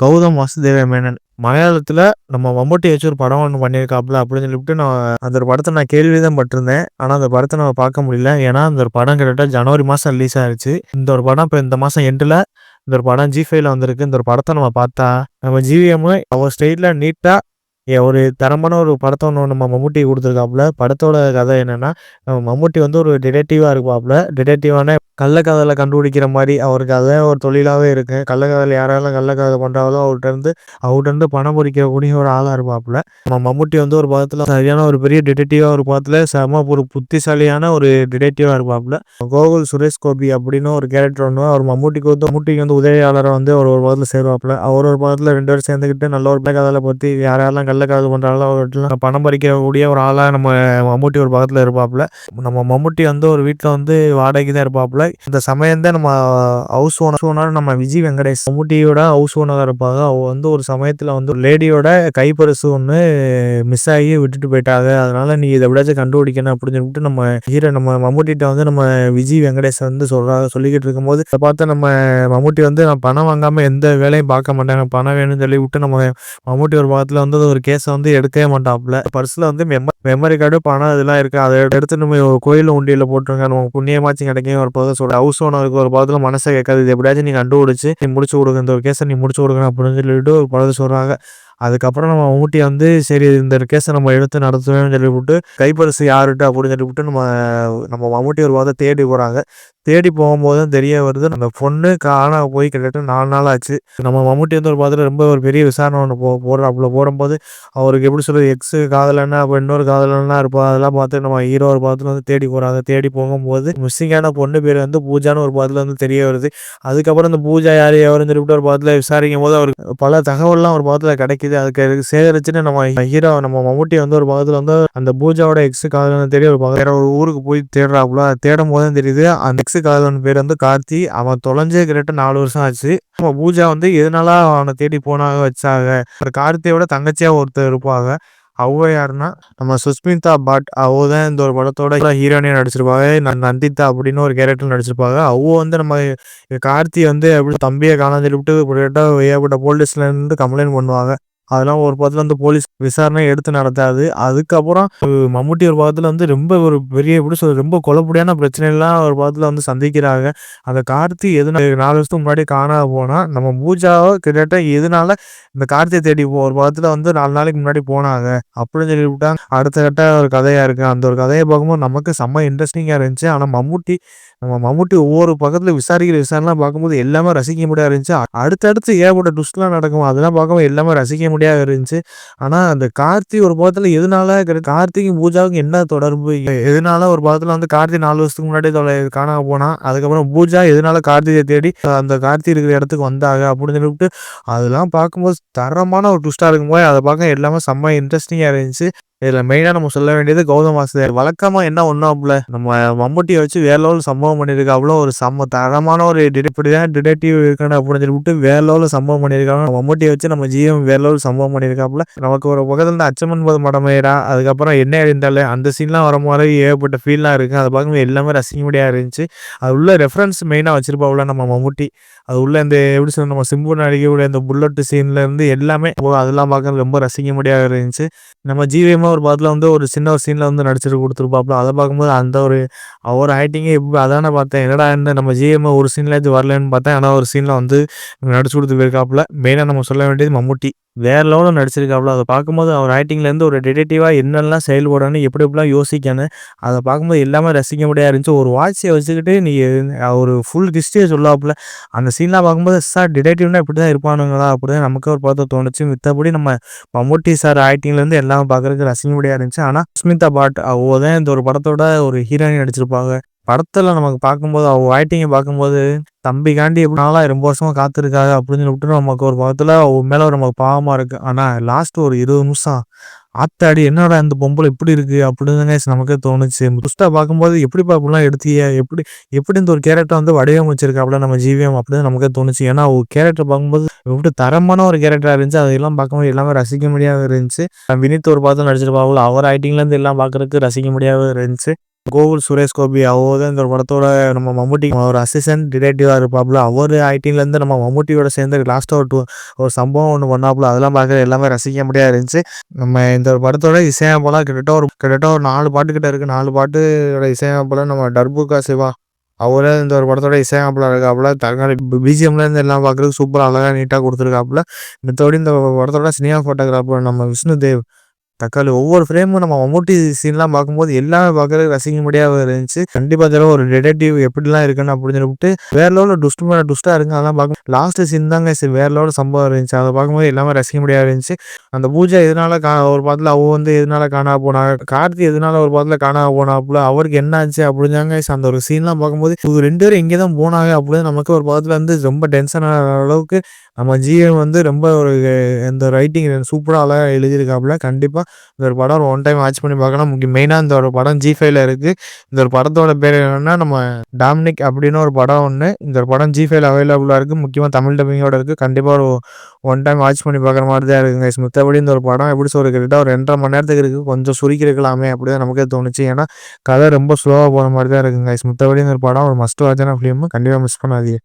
கௌதம் வாசுதேவ மேனன். மலையாளத்தில் நம்ம மம்பட்டி வச்சு ஒரு படம் ஒன்று பண்ணியிருக்காப்புல அப்படின்னு சொல்லிட்டு நான் அந்த ஒரு படத்தை நான் கேள்விதான் பட்டிருந்தேன். ஆனால் அந்த படத்தை நம்ம பார்க்க முடியல. ஏன்னா அந்த ஒரு படம் கிட்டத்தட்ட ஜனவரி மாதம் ரிலீஸ் ஆயிடுச்சு இந்த ஒரு படம் இப்போ இந்த மாதம் எண்டில் இந்த ஒரு படம் ஜி5ல வந்திருக்கு. இந்த ஒரு படத்தை நம்ம பார்த்தா, நம்ம ஜிவிஎம் அவர் ஸ்டேட்டில் நீட்டாக ஒரு தரமான ஒரு படத்தை ஒன்று நம்ம மம்முட்டி கொடுத்துருக்காப்புல படத்தோட கதை என்னன்னா, நம்ம மம்முட்டி வந்து ஒரு டிடெக்டிவாக இருப்பாப்புல. டிடெக்டிவான கள்ளக்காதலை கண்டுபிடிக்கிற மாதிரி அவருக்கு அதான் ஒரு தொழிலாகவே இருக்கு. கள்ளக்காதல் யாரெல்லாம் கள்ளக்காதல் பண்றாங்களோ அவர்ட்ட இருந்து பணம் பறிக்கக்கூடிய ஒரு ஆளா இருப்பாப்புல. நம்ம மம்முட்டி வந்து ஒரு படத்துல சரியான ஒரு பெரிய டிடெக்டிவா ஒரு படத்துல செம ஒரு புத்திசாலியான ஒரு டிடெக்டிவா இருப்பாப்புல. கோகுல் சுரேஷ் கோபி அப்படின்னு ஒரு கேரக்டர் ஒன்று அவர் மம்முட்டிக்கு வந்து மம்முட்டிக்கு வந்து உதவியாளராக வந்து அவர் ஒரு படத்துல சேருவாப்புல. அவர் ஒரு படத்துல 2 பேரும் சேர்ந்துக்கிட்டு நல்ல ஒரு கள்ளக்காதலை பத்தி யார் யாரெல்லாம் கள்ளக்காதல் பண்றாங்களோ அவர்ட்டலாம் பணம் பறிக்கக்கூடிய ஒரு ஆளா நம்ம மம்முட்டி ஒரு படத்துல இருப்பாப்புல. நம்ம மம்முட்டி வந்து ஒரு வீட்ல வந்து வாடகைக்கு தான் இருப்பாப்புல. இந்த சமயம் தான் நம்ம ஹவுஸ் ஓனர் ஓனர் நம்ம விஜய் வெங்கடேஷ் மம்முட்டியோட ஹவுஸ் ஓனராக இருப்பாங்க. அவ வந்து ஒரு சமயத்தில் வந்து லேடியோட கைப்பரிசு ஒன்று மிஸ் ஆகி விட்டுட்டு போயிட்டாங்க. அதனால நீ இதை எப்படியாச்சும் கண்டுபிடிக்கணும் அப்படின்னு சொல்லிட்டு நம்ம ஹீரோ நம்ம மம்முட்டிகிட்ட வந்து நம்ம விஜய் வெங்கடேஷ் வந்து சொல்கிறாங்க சொல்லிக்கிட்டு இருக்கும்போது அதை பார்த்து நம்ம மம்முட்டி வந்து நான் பணம் வாங்காமல் எந்த வேலையும் பார்க்க மாட்டேன். பணம் வேணும்னு சொல்லி விட்டு நம்ம மம்முட்டி ஒரு பாகத்தில் வந்து ஒரு கேஸை வந்து எடுக்கவே மாட்டாப்புல. பர்ஸில் வந்து மெம்பர் மெமரி கார்டு, பணம் இதெல்லாம் இருக்குது அதை எடுத்து நம்ம கோயில் உண்டியில் போட்டுருங்க. நம்ம புண்ணியமாச்சும் கிடைக்கும் ஒரு பக்கம் சொல்ல ஹவுஸ் ஓனருக்கு ஒரு பதத்தில் மனசே கேட்காது. இது எப்படியாச்சும் நீ கண்டுபிடிச்சி நீ முடிச்சு குடுங்க. இந்த ஒரு கேஸை நீ முடிச்சு கொடுக்கணும் அப்படின்னு சொல்லிட்டு ஒரு பதத்தை சொல்கிறாங்க அதுக்கப்புறம் நம்ம மம்முட்டி வந்து சரி இந்த கேஸை நம்ம எடுத்து நடத்துவேன்னு சொல்லிப்புட்டு கைப்பரிசு யாருட்டு அப்படின்னு சொல்லிப்புட்டு நம்ம நம்ம மம்முட்டி ஒரு படத்த தேடி போகிறாங்க தேடி போகும்போது தான் தெரிய வருது அந்த பொண்ணு காணா போய் கிட்டத்தட்ட நாலு நாள் ஆச்சு. நம்ம மம்முட்டி வந்து ஒரு பார்த்துட்டு ரொம்ப ஒரு பெரிய விசாரணை ஒன்று போ போடுறாப்புல. போடும்போது அவருக்கு எப்படி சொல்கிறது எக்ஸு காதலன்னா அப்போ இன்னொரு காதலன்னா இருப்பா. அதெல்லாம் பார்த்து நம்ம ஹீரோ ஒரு படத்துல வந்து தேடி போகிறாங்க தேடி போகும்போது மிஸ்ஸிங்கான பொண்ணு பேர் வந்து பூஜான்னு ஒரு படத்துல வந்து தெரிய வருது. அதுக்கப்புறம் இந்த பூஜா யார் எவருன்னு சொல்லிவிட்டு ஒரு பதத்தில் விசாரிக்கும் போது அவருக்கு பல தகவல்லாம் ஒரு படத்துல கிடைக்குது. அதுக்கு சேகரிச்சுட்டு நம்ம ஹீரோ நம்ம மம்முட்டி வந்து ஒரு பக்கத்தில் வந்து அந்த பூஜாவோட எக்ஸு காதலன் தேடி ஒரு பக்கம் வேற ஒரு ஊருக்கு போய் தேடுறாப்புல. தேடும் போதும் தெரியுது அந்த எக்ஸு காதலன் பேர் வந்து கார்த்தி. அவன் தொலைஞ்சே கிட்ட நாலு வருஷம் ஆச்சு. நம்ம பூஜா வந்து எதனால அவனை தேடி போனாங்க வச்சாங்க. கார்த்தியோட தங்கச்சியா ஒருத்தர் இருப்பாங்க. அவ யாருன்னா நம்ம சுஸ்மிதா பட் அவ தான் இந்த ஒரு படத்தோட ஹீரோனே நடிச்சிருப்பாங்க. நந்திதா அப்படின்னு ஒரு கேரக்டர் நடிச்சிருப்பாங்க. அவ வந்து நம்ம கார்த்தி வந்து எப்படி தம்பியை காணாந்து விட்டு ஏகப்பட்ட போலீஸ்ல இருந்து கம்ப்ளைண்ட் பண்ணுவாங்க. அதெல்லாம் ஒரு பக்கத்தில் வந்து போலீஸ் விசாரணை எடுத்து நடத்தாது. அதுக்கப்புறம் மம்முட்டி ஒரு பக்கத்தில் வந்து ரொம்ப ஒரு பெரிய எப்படி சொல்றது ரொம்ப கொலப்படியான பிரச்சனைலாம் ஒரு பக்கத்தில் வந்து சந்திக்கிறாங்க. அந்த கார்த்தி எதனால 4 வருஷத்துக்கு முன்னாடி காணாம போனால் நம்ம பூஜாவை கிட்டத்தட்ட எதனால இந்த கார்த்தியை தேடி ஒரு பக்கத்தில் வந்து நாலு நாளைக்கு முன்னாடி போனாங்க. அப்படின்னு சொல்லிப்புட்டா அடுத்த கட்ட ஒரு கதையாக இருக்குது அந்த ஒரு கதையை பார்க்கும்போது நமக்கு செம்ம இன்ட்ரெஸ்டிங்காக இருந்துச்சு. ஆனால் மம்முட்டி நம்ம மம்முட்டி ஒவ்வொரு பக்கத்தில் விசாரிக்கிற விசாரணைலாம் பார்க்கும்போது எல்லாமே ரசிக்க முடியாத இருந்துச்சு. அடுத்தடுத்து ஏகப்பட்ட டுஸ்ட்லாம் நடக்கும். அதெல்லாம் பார்க்கும்போது எல்லாமே ரசிக்க முடியும் இருந்துச்சு. ஆனால் அந்த கார்த்தி ஒரு பக்கத்தில் எதனால கார்த்திக்கும் பூஜாவுக்கும் என்ன தொடர்பு? எதனால ஒரு பக்கத்தில் வந்து கார்த்தி நாலு வருஷத்துக்கு முன்னாடி தொலை காணாம போனா. அதுக்கப்புறம் பூஜா எதனால கார்த்திகை தேடி அந்த கார்த்தி இருக்கிற இடத்துக்கு வந்தாங்க அப்படின்னு சொல்லிட்டு அதெல்லாம் பார்க்கும்போது தரமான ஒரு ட்விஸ்ட்டா இருக்கும்போது அதை பார்க்க எல்லாமே செம்ம இன்ட்ரெஸ்டிங்காக இருந்துச்சு. இதுல மெயினா நம்ம சொல்ல வேண்டியது கௌதம் வாசுதேவ் வழக்கமா என்ன ஒண்ணாப்புல நம்ம மம்முட்டியை வச்சு வேற லெவல்ல சம்பவம் பண்ணியிருக்காப்புல. ஒரு சம தரமான ஒரு இப்படிதான் டிடெக்டிவ் இருக்கணும் அப்படின்னு சொல்லிட்டு வேற லெவலில் சம்பவம் பண்ணியிருக்காங்க. மம்முட்டியை வச்சு நம்ம ஜிஎம் வேற லெவலில் சம்பவம் பண்ணியிருக்காப்புல. நமக்கு ஒரு பக்கத்துல இருந்து அச்சம் என்பது மடமையடா. அதுக்கப்புறம் என்ன அறிந்தாலே அந்த சீன்லாம் வர மாதிரி ஏகப்பட்ட ஃபீல்லாம் இருக்கு. அதை பார்க்கும்போது எல்லாமே ரசிக்க இருந்துச்சு. அது உள்ள ரெஃபரன்ஸ் மெயினா வச்சிருப்பாப்புல நம்ம மம்முட்டி. அது உள்ள இந்த எப்படி சொல்றது நம்ம சிம்பு நடிக்கக்கூடிய அந்த புல்லட் சீன்ல இருந்து எல்லாமே அதெல்லாம் பார்க்க ரொம்ப ரசிக்க முடியாத இருந்துச்சு. நம்ம ஜிவிஎம் ஒரு படத்துல வந்து ஒரு சின்ன ஒரு சீனில் வந்து நடிச்சிட்டு கொடுத்துருப்பாப்புல அதை பார்க்கும்போது அந்த ஒரு அவர் ஆக்டிங்கே இப்போ அதான பார்த்தேன். என்னடா இந்த நம்ம ஜிஎம் ஒரு சீனில் சீன்லயாச்சும் வரலன்னு பார்த்தேன். ஆனால் ஒரு சீனில் வந்து நடிச்சு கொடுத்து போயிருக்காப்புல. மெயினாக நம்ம சொல்ல வேண்டியது மம்முட்டி. வேற லெவலில் நடிச்சிருக்காப்புல. அதை பார்க்கும்போது அவர் ரைட்டிங்லேருந்து ஒரு டெடேட்டிவாக என்னெல்லாம் செயல்படணும், எப்படி எப்படிலாம் யோசிக்கணும். அதை பார்க்கும்போது எல்லாமே ரசிக்க முடியாத இருந்துச்சு. ஒரு வாட்சியை வச்சுக்கிட்டு நீ ஒரு ஃபுல் ஹிஸ்ட்ரியை சொல்லாப்புல அந்த சீன்லாம் பார்க்கும்போது சார் டிடெக்டிவ்னா இப்படிதான் இருப்பானுங்களா? அப்படிதான் நமக்கே ஒரு படத்தை தோணுச்சு. மித்தபடி நம்ம மம்முட்டி சார் ரைட்டிங்லேருந்து எல்லாம் பார்க்கறதுக்கு ரசிக்க முடியாத இருந்துச்சு. ஆனால் சுஸ்மிதா பாட் அவ தான் இந்த ஒரு படத்தோட ஒரு ஹீரோயின் நடிச்சிருப்பாங்க. படத்தில் நமக்கு பார்க்கும்போது அவள் ஆக்டிங்க பார்க்கும்போது தம்பிக்காண்டி எப்படி நாளா ரொம்ப வருஷமாக காத்திருக்காங்க அப்படின்னு சொல்லிட்டு நமக்கு ஒரு படத்துல மேலே ஒரு நமக்கு பாவமாக இருக்குது ஆனால் லாஸ்ட் ஒரு 20 நிமிஷம் ஆத்தாடி என்னடா இந்த பொம்பளை இப்படி இருக்கு அப்படின்னு நமக்கே தோணுச்சு. ட்விஸ்ட்டா பார்க்கும்போது எப்படி இப்படிலாம் எடுத்தியா எப்படி எப்படி இந்த ஒரு கேரக்டர் வந்து வடிவமைச்சிருக்காப்புல நம்ம ஜீவியம் அப்படின்னு நமக்கே தோணுச்சு. ஏன்னா ஒரு கேரக்டர் பார்க்கும்போது எப்படி தரமான ஒரு கேரக்டராக இருந்துச்சு. அதெல்லாம் பார்க்கும்போது எல்லாமே ரசிக்க முடியாத இருந்துச்சு. வினித் ஒரு பார்த்து நடிச்சிருப்பாங்களோ அவர் ஆக்டிங்லேருந்து எல்லாம் பார்க்குறதுக்கு ரசிக்க முடியாத இருந்துச்சு. கோகுல் சுரேஷ் கோபி அவர் இந்த படத்தோட நம்ம மம்முட்டி ஒரு அசிஸ்டன்ட் டிடெக்டிவாக இருப்பாப்புல. அவர் ஐடின்லேருந்து நம்ம மம்முட்டியோட சேர்ந்து லாஸ்ட்டாக ஒரு டூ ஒரு சம்பவம் ஒன்று பண்ணாப்புல. அதெல்லாம் பார்க்க எல்லாமே ரசிக்க முடியாது இருந்துச்சு. நம்ம இந்த படத்தோட இசையமைப்பெல்லாம் கிட்டத்தட்ட ஒரு கிட்டத்தட்ட ஒரு நாலு பாட்டு கிட்ட இருக்குது நாலு பாட்டோட இசையமைப்பில் நம்ம டர்புகா சிவா அவரே இந்த ஒரு படத்தோட இசையமைப்பில் இருக்காப்புல. தற்காலி பிஜிஎம்லேருந்து எல்லாம் பார்க்குறதுக்கு சூப்பராக அழகாக நீட்டாக கொடுத்துருக்காப்புல. மித்தபடி இந்த படத்தோட சினிமா ஃபோட்டோகிராஃபர் நம்ம விஷ்ணு தேவ் தக்காளி ஒவ்வொரு ஃப்ரேமும் நம்ம மம்முட்டி சீன்லாம் பார்க்கும்போது எல்லாமே ரசிக்க முடியாவது இருந்துச்சு. கண்டிப்பாக தடவை ஒரு ரிலேட்டிவ் எப்படிலாம் இருக்குன்னு அப்படின்னு சொல்லிட்டு வேற லெவலில் டுஸ்ட் மேலே டுஸ்ட்டாக இருக்கு அதெல்லாம் பார்க்கணும். லாஸ்ட் சீன் தாங்க சரி வேற லெவலில் சம்பவம் இருந்துச்சு. அதை பார்க்கும்போது எல்லாமே ரசிக்க முடியாது இருந்துச்சு. அந்த பூஜை எதனால கா ஒரு பாத்தில் அவ வந்து எதனால காணா போனா கார்த்தி எதனால ஒரு பாத்தில் காணா போனாப்புல அவருக்கு என்ன ஆச்சு அப்படிஞ்சாங்க அந்த ஒரு சீன்லாம் பார்க்கும்போது இது ரெண்டு பேரும் எங்கே தான் போனாங்க அப்படின்னு நமக்கு ஒரு பாதத்தில் வந்து ரொம்ப டென்ஷன் ஆகிற அளவுக்கு நம்ம ஜிஎம் வந்து ரொம்ப ஒரு இந்த ரைட்டிங் சூப்பராக அழகாக எழுதியிருக்காப்புல. கண்டிப்பாக இந்த ஒரு படம் ஒன் டைம் வாட்ச் பண்ணி பார்க்கலாம் முக்கிய மெயினாக இந்த ஒரு படம் ஜி ஃபைவ்ல இருக்குது இந்த ஒரு படத்தோட பேர் என்னென்னா நம்ம டாமினிக் அப்படின்னு ஒரு படம் ஒன்று இந்த ஒரு படம் ஜி ஃபைவ்ல அவைலபிளாக இருக்குது முக்கியமாக தமிழ் டப்பிங்கோட இருக்குது கண்டிப்பாக ஒரு ஒன் டைம் வாட்ச் பண்ணி பார்க்குற மாதிரி தான் இருக்குங்க மித்தபடி இந்த ஒரு படம் எப்படி சொல்ல ஒரு ரெண்டரை மணி நேரத்துக்கு இருக்குது கொஞ்சம் சுருக்கிருக்கலாமே அப்படி தான் நமக்கே தோணுச்சு. ஏன்னா கதை ரொம்ப ஸ்லோவாக போகிற மாதிரி தான் இருக்குங்க மித்தபடி இந்த ஒரு படம் ஒரு மஸ்ட் வாட்சான ஃபிலிம் கண்டிப்பாக மிஸ் பண்ணாதீங்க.